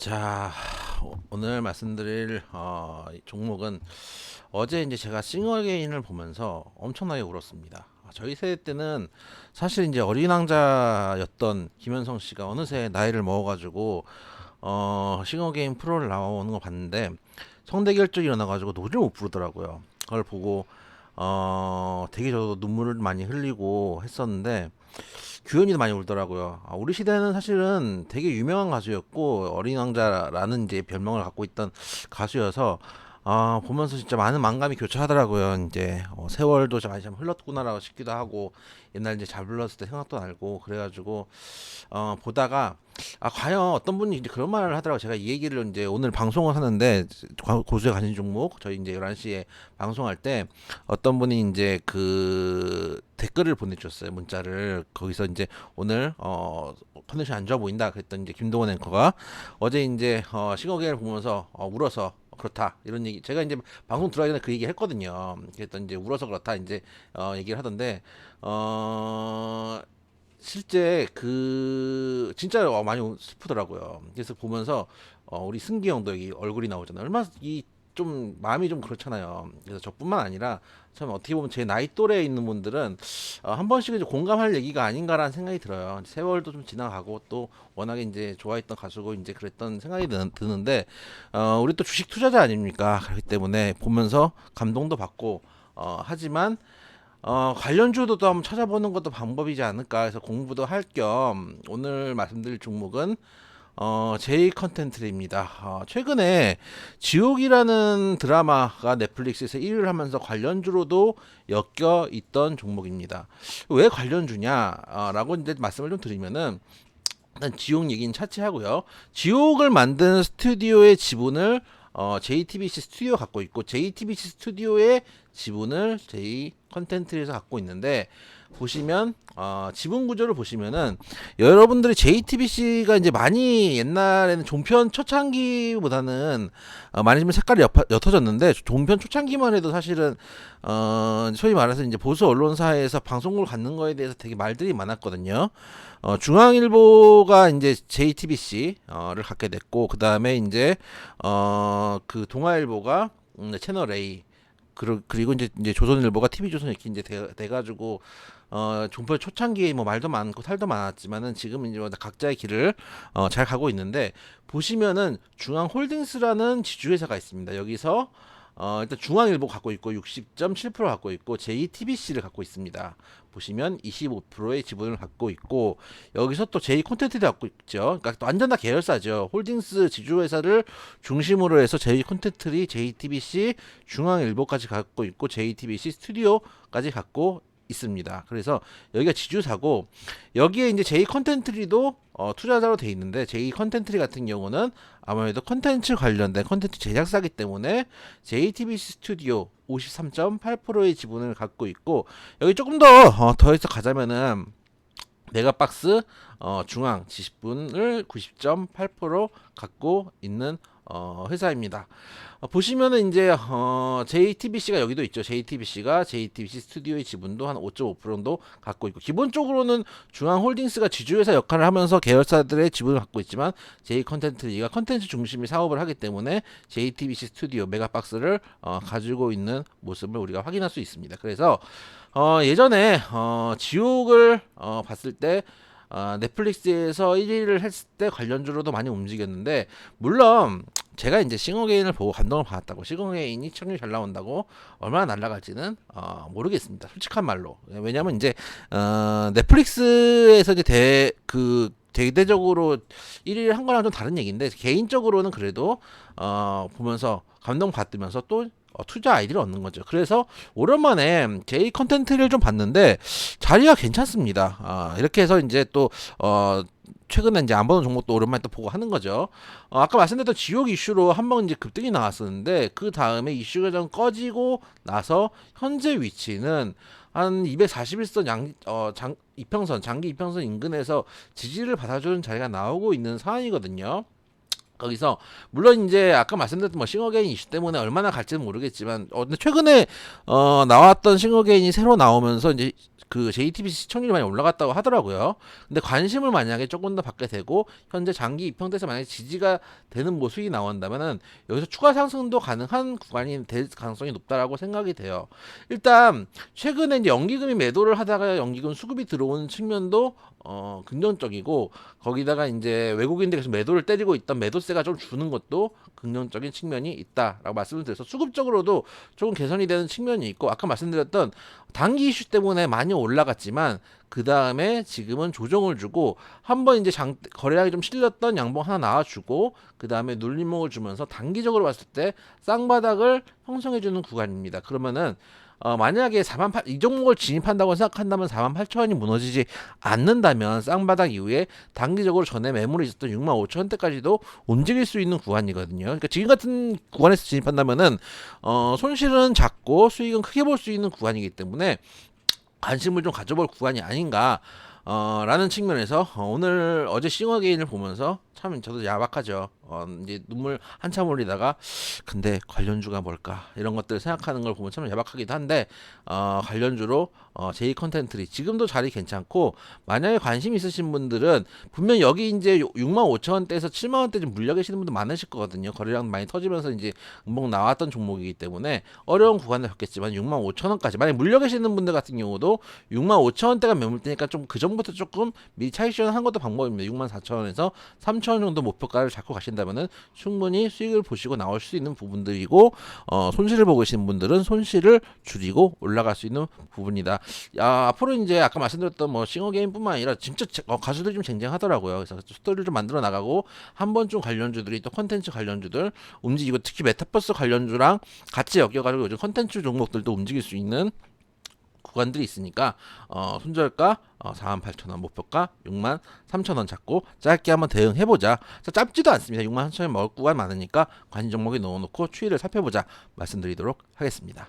자, 오늘 말씀드릴 어, 이 종목은 어제 이제 제가 싱어게인을 보면서 엄청나게 울었습니다. 아, 저희 세대 때는 사실 이제 어린 왕자였던 김현성 씨가 어느새 나이를 먹어가지고 어, 싱어게인 프로를 나오는 거 봤는데 성대결절이 일어나가지고 노래를 못 부르더라고요. 그걸 보고 어, 되게 저도 눈물을 많이 흘리고 했었는데 규현이도 많이 울더라고요. 아, 우리 시대는 사실은 되게 유명한 가수였고 어린 왕자라는 이제 별명을 갖고 있던 가수여서 아, 보면서 진짜 많은 만감이 교차하더라고요. 이제 어, 세월도 좀 많이 좀 흘렀구나라고 싶기도 하고 옛날 이제 잘 불렀을 때 생각도 나고 그래가지고 어, 보다가 아 과연 어떤 분이 이제 그런 말을 하더라고요. 제가 이 얘기를 이제 오늘 방송을 하는데 과- 고수의 관심 종목 저희 이제 11시에 방송할 때 어떤 분이 이제 그 댓글을 보내주셨어요. 문자를 거기서 이제 오늘 어 컨디션 안 좋아 보인다 그랬더니 이제 김동원 앵커가 어제 이제 어 싱어게인을 보면서 어, 울어서 그렇다 이런 얘기 제가 이제 방송 들어가기 전에 그 얘기 했거든요. 그랬더니 이제 울어서 그렇다 이제 어 얘기를 하던데 어 실제 그 진짜 어, 많이 슬프더라고요. 그래서 보면서 어, 우리 승기 형도 여기 얼굴이 나오잖아요. 얼마나 이 좀 마음이 좀 그렇잖아요. 그래서 저뿐만 아니라 참 어떻게 보면 제 나이 또래에 있는 분들은 어, 한 번씩은 공감할 얘기가 아닌가라는 생각이 들어요. 세월도 좀 지나가고 또 워낙에 이제 좋아했던 가수고 이제 그랬던 생각이 드- 드는 데 어, 우리 또 주식 투자자 아닙니까? 그렇기 때문에 보면서 감동도 받고 어, 하지만 어, 관련주도 또 한번 찾아보는 것도 방법이지 않을까 해서 공부도 할 겸 오늘 말씀드릴 종목은 어, 제이 컨텐츠입니다. 어, 최근에 지옥이라는 드라마가 넷플릭스에서 1위를 하면서 관련주로도 엮여 있던 종목입니다. 왜 관련주냐? 어, 라고 이제 말씀을 좀 드리면은 일단 지옥 얘기는 차치하고요. 지옥을 만든 스튜디오의 지분을 어, JTBC 스튜디오 갖고 있고 JTBC 스튜디오의 지분을 J 컨텐츠에서 갖고 있는데 보시면 어, 지분 구조를 보시면은 여러분들이 JTBC가 이제 많이 옛날에는 종편 초창기보다는 어, 많이 좀 색깔이 옅어, 옅어졌는데 종편 초창기만 해도 사실은 어, 소위 말해서 이제 보수 언론사에서 방송국을 갖는 거에 대해서 되게 말들이 많았거든요. 어, 중앙일보가 이제 JTBC를 갖게 됐고 그 다음에 이제 어, 그 동아일보가 음, 채널 A 그리고 이제 이제 조선일보가 TV조선 이렇게 이제 돼, 돼가지고 어 종편 초창기에 뭐 말도 많고 살도 많았지만은 지금 이제 뭐 각자의 길을 어, 잘 가고 있는데 보시면은 중앙홀딩스라는 지주회사가 있습니다. 여기서 어, 일단 중앙일보 갖고 있고 60.7% 갖고 있고 JTBC를 갖고 있습니다. 보시면 25%의 지분을 갖고 있고 여기서 또 J 콘텐츠도 갖고 있죠. 그러니까 또 완전 다 계열사죠. 홀딩스 지주회사를 중심으로 해서 J 콘텐츠리 JTBC 중앙일보까지 갖고 있고 JTBC 스튜디오까지 갖고 있습니다. 그래서 여기가 지주사고 여기에 이제 J 컨텐트리도 어, 투자자로 돼 있는데 J 컨텐트리 같은 경우는 아무래도 컨텐츠 관련된 컨텐츠 제작사기 때문에 JTBC 스튜디오 53.8%의 지분을 갖고 있고 여기 조금 더 어, 더해서 가자면은 메가박스 어, 중앙 지분을 90.8% 갖고 있는 어, 회사입니다. 어, 보시면은 이제 어, JTBC가 여기도 있죠. JTBC가 JTBC 스튜디오의 지분도 한 5.5% 정도 갖고 있고 기본적으로는 중앙홀딩스가 지주회사 역할을 하면서 계열사들의 지분을 갖고 있지만 J 컨텐츠가 컨텐츠 중심의 사업을 하기 때문에 JTBC 스튜디오 메가박스를 어, 가지고 있는 모습을 우리가 확인할 수 있습니다. 그래서 어, 예전에 어, 지옥을 어, 봤을 때 어, 넷플릭스에서 1위를 했을 때 관련주로도 많이 움직였는데 물론 제가 이제 싱어게인을 보고 감동을 받았다고 싱어게인이 시청률 잘 나온다고 얼마나 날아갈지는 어, 모르겠습니다. 솔직한 말로 왜냐면 이제 어, 넷플릭스에서 이제 대그 대대적으로 1위를 한 거랑 좀 다른 얘기인데 개인적으로는 그래도 어, 보면서 감동 받으면서 또 어, 투자 아이디를 얻는 거죠. 그래서 오랜만에 J 컨텐츠를 좀 봤는데 자리가 괜찮습니다. 아, 이렇게 해서 이제 또 어, 최근에 이제 안 보는 종목도 오랜만에 또 보고 하는 거죠. 어, 아까 말씀드렸던 지옥 이슈로 한 번 이제 급등이 나왔었는데 그 다음에 이슈가 좀 꺼지고 나서 현재 위치는 한 241선 양, 어, 장, 이평선, 장기 이평선 인근에서 지지를 받아주는 자리가 나오고 있는 상황이거든요. 거기서 물론 이제 아까 말씀드렸던 뭐 싱어게인 이슈 때문에 얼마나 갈지는 모르겠지만 어 근데 최근에 어 나왔던 싱어게인이 새로 나오면서 이제 그 JTBC 시청률이 많이 올라갔다고 하더라고요. 근데 관심을 만약에 조금 더 받게 되고 현재 장기 입형돼서 만약에 지지가 되는 모습이 나온다면은 여기서 추가 상승도 가능한 구간이 될 가능성이 높다라고 생각이 돼요. 일단 최근에 이제 연기금이 매도를 하다가 연기금 수급이 들어오는 측면도 어 긍정적이고 거기다가 이제 외국인들 계속 매도를 때리고 있던 매도세 가 좀 주는 것도 긍정적인 측면이 있다라고 말씀을 드려서 수급적으로도 조금 개선이 되는 측면이 있고 아까 말씀드렸던 단기 이슈 때문에 많이 올라갔지만 그 다음에 지금은 조정을 주고 한번 이제 장 거래량이 좀 실렸던 양봉 하나 나와주고 그 다음에 눌림목을 주면서 단기적으로 봤을 때 쌍바닥을 형성해주는 구간입니다. 그러면은 어, 만약에 4만 8, 이 종목을 진입한다고 생각한다면 4만 8천 원이 무너지지 않는다면 쌍바닥 이후에 단기적으로 전에 매물이 있었던 6만 5천 원대까지도 움직일 수 있는 구간이거든요. 그러니까 지금 같은 구간에서 진입한다면은 어, 손실은 작고 수익은 크게 볼 수 있는 구간이기 때문에 관심을 좀 가져볼 구간이 아닌가. 어, 라는 측면에서 어, 오늘 어제 싱어게인을 보면서 참 저도 야박하죠. 어, 이제 눈물 한참 흘리다가 근데 관련주가 뭘까 이런 것들 생각하는 걸 보면 참 야박하기도 한데 어, 관련주로 어, 제이 컨텐츠리 지금도 자리 괜찮고 만약에 관심 있으신 분들은 분명 여기 이제 6만 5천 원대에서 7만 원대 좀 물려 계시는 분들 많으실 거거든요. 거래량 많이 터지면서 이제 음봉 나왔던 종목이기 때문에 어려운 구간을 겪겠지만 6만 5천 원까지 만약 물려 계시는 분들 같은 경우도 6만 5천 원대가 매물대니까 좀 그 전부터 조금 미리 차익 실현한 것도 방법입니다. 6만 4천 원에서 3천 원 정도 목표가를 잡고 가신다면은 충분히 수익을 보시고 나올 수 있는 부분들이고 어, 손실을 보고 계시는 분들은 손실을 줄이고 올라갈 수 있는 부분이다. 야, 앞으로 이제 아까 말씀드렸던 뭐 싱어 게임뿐만 아니라 진짜 제- 어, 가수들이 좀 쟁쟁하더라고요. 그래서 스토리를 좀 만들어 나가고 한번좀 관련주들이 또 컨텐츠 관련주들 움직이고 특히 메타버스 관련주랑 같이 엮여가지고 요즘 컨텐츠 종목들도 움직일 수 있는 구간들이 있으니까 어, 손절가 어, 4만 8천 원 목표가 6만 3천 원 잡고 짧게 한번 대응해보자. 자, 짧지도 않습니다. 6만 3천 원 먹을 구간 많으니까 관심 종목에 넣어놓고 추이를 살펴보자 말씀드리도록 하겠습니다.